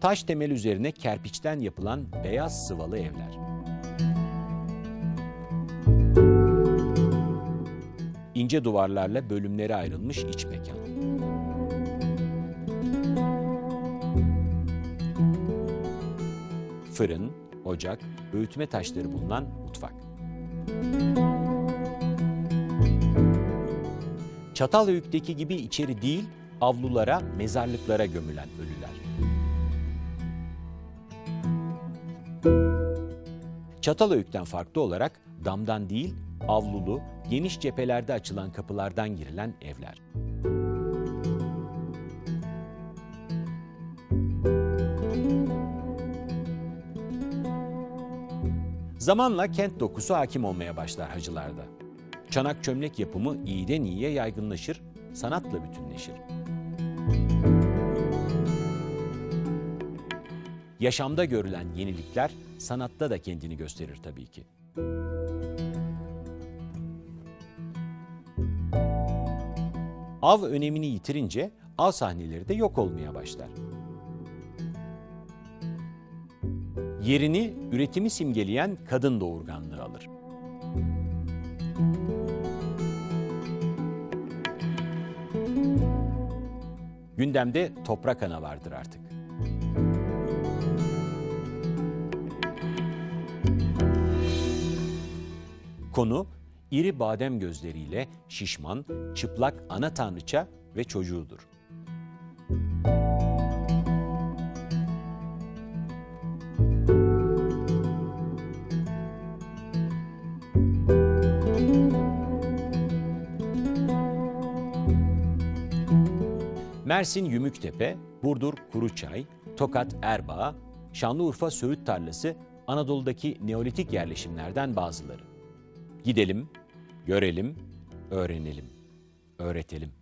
Taş temel üzerine kerpiçten yapılan beyaz sıvalı evler. İnce duvarlarla bölümlere ayrılmış iç mekan. Fırın, ocak, öğütme taşları bulunan mutfak. Çatalhöyük'teki gibi içeri değil, avlulara, mezarlıklara gömülen ölüler. Çatalhöyük'ten farklı olarak damdan değil, avlulu, geniş cephelerde açılan kapılardan girilen evler. Zamanla kent dokusu hakim olmaya başlar hacılarda. Çanak çömlek yapımı iyiden iyiye yaygınlaşır, sanatla bütünleşir. Yaşamda görülen yenilikler sanatta da kendini gösterir tabii ki. Av önemini yitirince av sahneleri de yok olmaya başlar. Yerini üretimi simgeleyen kadın doğurganlığı alır. Gündemde toprak ana vardır artık. Konu iri badem gözleriyle şişman, çıplak ana tanrıça ve çocuğudur. Mersin Yümüktepe, Burdur Kuruçay, Tokat Erbaa, Şanlıurfa Söğüt Tarlası Anadolu'daki Neolitik yerleşimlerden bazıları. Gidelim, görelim, öğrenelim, öğretelim.